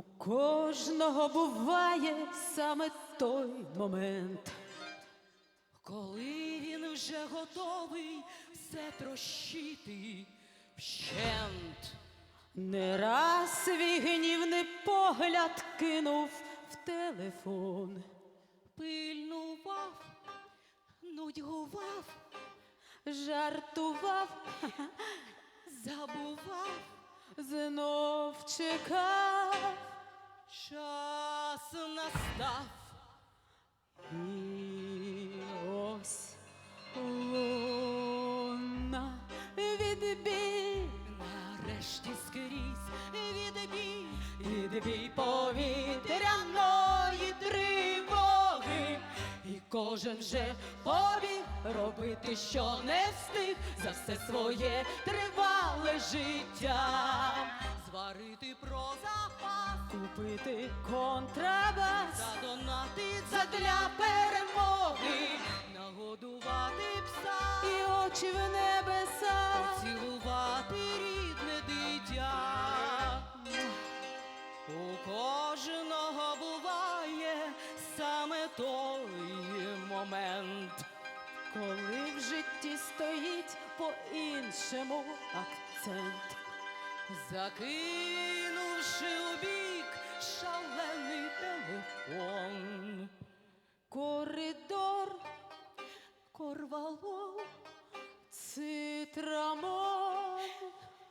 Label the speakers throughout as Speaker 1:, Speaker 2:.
Speaker 1: кожного буває саме той момент.
Speaker 2: Коли він вже готовий все трощити вщент.
Speaker 1: Не раз свій гнівний погляд кинув в телефон.
Speaker 2: Пильнував, нудьгував,
Speaker 1: Жартував,
Speaker 2: забував,
Speaker 1: знов чекав.
Speaker 2: час настав.
Speaker 1: І ось луна відбій,
Speaker 2: Нарешті скрізь відбій,
Speaker 1: відбій
Speaker 2: і кожен вже побіг робити, що не встиг за все своє тривале життя. Зварити про запас,
Speaker 1: Купити контрабас,
Speaker 2: задонати задля перемоги, нагодувати пса.
Speaker 1: і очі в небеса.
Speaker 2: Цілувати рідне дитя. У кожного буває саме той момент.
Speaker 1: Коли в житті стоїть по-іншому акцент.
Speaker 2: Закинувши у бік шалений телефон,
Speaker 1: Коридор,
Speaker 2: корвалол,
Speaker 1: цитрамон,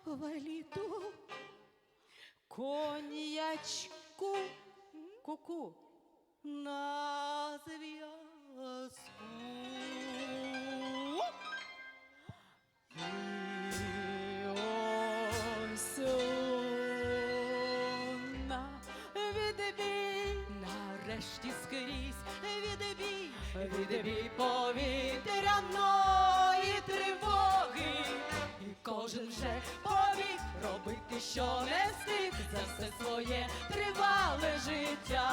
Speaker 2: валіту,
Speaker 1: коньячку, ку-ку.
Speaker 2: На зв'язку.
Speaker 1: Відбій,
Speaker 2: Нарешті скрізь. Відбій,
Speaker 1: Відбій
Speaker 2: повітряної тривоги, і кожен вже побіг робити, що не встиг за все своє тривале життя,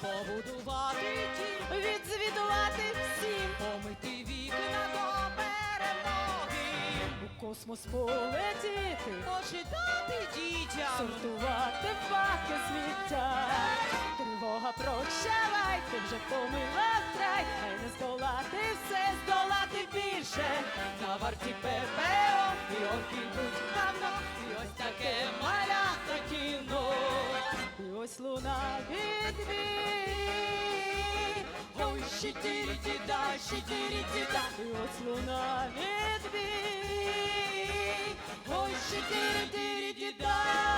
Speaker 2: побудувати дім,
Speaker 1: відзвітувати всім,
Speaker 2: помити вікна до перемоги,
Speaker 1: у космос полетіти,
Speaker 2: почитати дітям.
Speaker 1: сортувати факти сміття. Тривога прощавай, ти вже помила край, хай не здолати все, здолати більше.
Speaker 2: На варті ППО
Speaker 1: відбій,
Speaker 2: Ой, щитірі-діда, щитірі-діда,
Speaker 1: і ось луна відбій,
Speaker 2: ой, щитірі-діда.